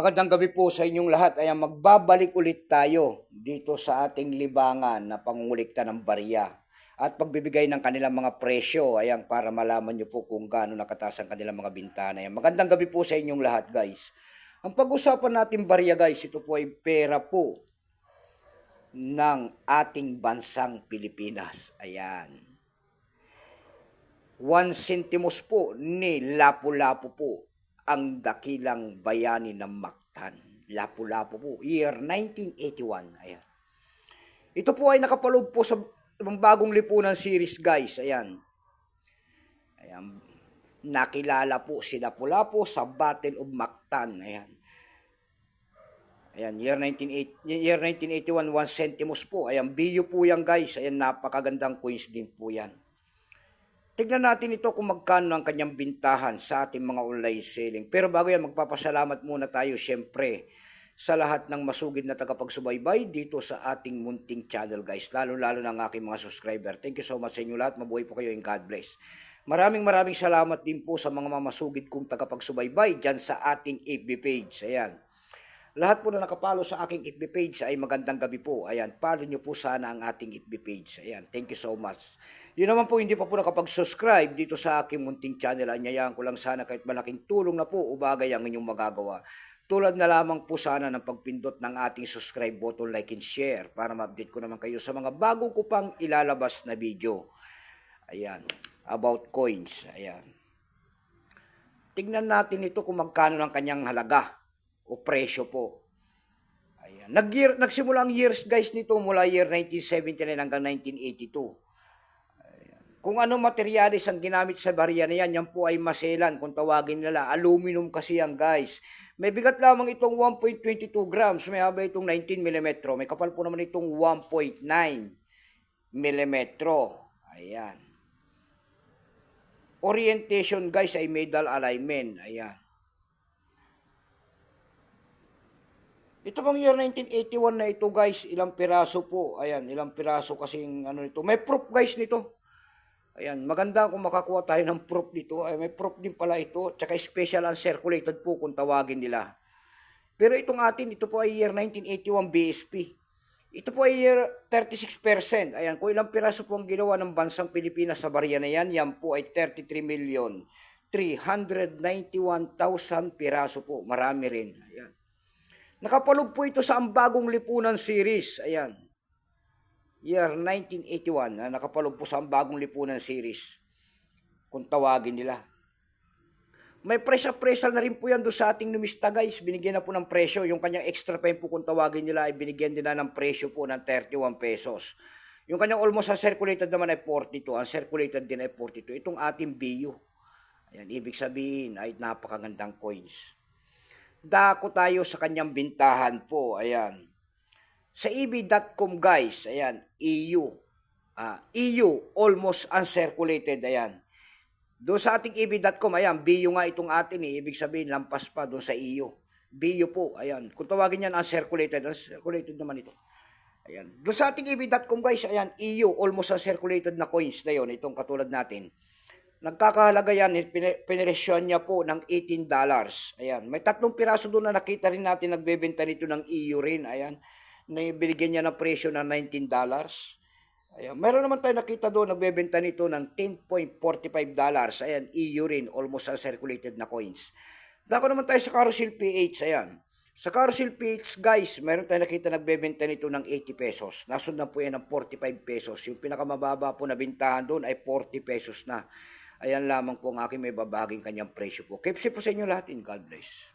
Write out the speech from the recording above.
Magandang gabi po sa inyong lahat. Ayan, magbabalik ulit tayo dito sa ating libangan na pangungulikta ng barya at pagbibigay ng kanilang mga presyo. Ayan, para malaman nyo po kung gaano nakataas ang kanilang mga bintana. Ayan, magandang gabi po sa inyong lahat, guys. Ang pag-usapan natin barya, guys, ito po ay pera po ng ating bansang Pilipinas. Ayan. One centimos po ni Lapu-Lapu po ang dakilang bayani ng Mactan. Lapu-Lapu po, year 1981. Ayan. Ito po ay nakapaloob po sa ng bagong lipunan series, guys. Ayan. Ayan. Nakilala po si Lapu-Lapu sa Battle of Mactan. Ayan. Ayan, year 1980, year 1981, 1 centimos po. Ayan, biyo po yan, guys. Ayan, napakagandang coins din po yan. Tignan natin ito kung magkano ang kanyang bintahan sa ating mga online selling. Pero bago yan, magpapasalamat muna tayo syempre sa lahat ng masugid na tagapagsubaybay dito sa ating munting channel guys. Lalo-lalo ng aking mga subscriber. Thank you so much sa inyo lahat. Mabuhay po kayo and God bless. Maraming maraming salamat din po sa mga mamasugid kong tagapagsubaybay dyan sa ating FB page. Ayan. Lahat po na nakapalo sa aking FB page ay magandang gabi po. Ayan, follow nyo po sana ang ating FB page. Ayan, thank you so much. Yun naman po, hindi pa po nakapag-subscribe dito sa aking munting channel. Anyayaan ko lang sana kahit malaking tulong na po o bagay ang inyong magagawa. Tulad na lamang po sana ng pagpindot ng ating subscribe button, like and share para ma-update ko naman kayo sa mga bago ko pang ilalabas na video. Ayan, about coins. Ayan. Tignan natin ito kung magkano ng kanyang halaga o presyo po. Ayan. Nag -year, nagsimula ang years guys nito mula year 1979 hanggang 1982. Ayan. Kung ano materialis ang ginamit sa barya na yan, yan po ay maselan kung tawagin nila. Aluminum kasi yan guys. May bigat lamang itong 1.22 grams. May haba itong 19 mm. May kapal po naman itong 1.9 mm. Ayan. Orientation guys ay medal alignment. Ayan. Ito bang year 1981 na ito guys, ilang piraso po. Ayan, ilang piraso kasing ano nito. May proof guys nito. Ayan, maganda kung makakuha tayo ng proof dito. Ay, may proof din pala ito. Tsaka special uncirculated po kung tawagin nila. Pero itong atin, ito po ay year 1981 BSP. Ito po ay year 36%. Ayan, kung ilang piraso po ang ginawa ng bansang Pilipinas sa barya na yan, yan po ay 33 million 391,000 piraso po. Marami rin. Ayan. Nakapalog po ito sa ang bagong lipunan series. Ayan. Year 1981. Na nakapalog po sa ang bagong lipunan series. Kung tawagin nila. May presya-presya na rin po yan doon sa ating numista guys. Binigyan na po ng presyo. Yung kanyang extra pen po kung tawagin nila ay binigyan din na ng presyo po ng 31 pesos. Yung kanyang almost uncirculated naman ay 42. Uncirculated din ay 42. Itong ating BU. Ayan, ibig sabihin ay napakagandang coins dako tayo sa kanyang bintahan po. Ayan. Sa eb.com guys, ayan, EU. Ah, EU, almost uncirculated, ayan. Doon sa ating eb.com, ayan, BU nga itong atin eh. Ibig sabihin, lampas pa doon sa EU. BU po, ayan. Kung tawagin yan, uncirculated, uncirculated naman ito. Ayan. Doon sa ating eb.com guys, ayan, EU, almost uncirculated na coins na yon itong katulad natin. Nagkakahalaga yan, piniresyon niya po ng 18 dollars. Ayan, may tatlong piraso doon na nakita rin natin nagbebenta nito ng EU rin. Ayan, na binigyan niya ng presyo ng 19 dollars. Ayan, meron naman tayo nakita doon nagbebenta nito ng 10.45 dollars. Ayan, EU rin, almost uncirculated na coins. Dako naman tayo sa Carousel PH, ayan. Sa Carousel PH, guys, meron tayo nakita nagbebenta nito ng 80 pesos. Nasundan po yan ng 45 pesos. Yung pinakamababa po na bintahan doon ay 40 pesos na. Ayan lamang po ang aking may babaging kanyang presyo po. Keep safe po sa inyo lahat in God bless.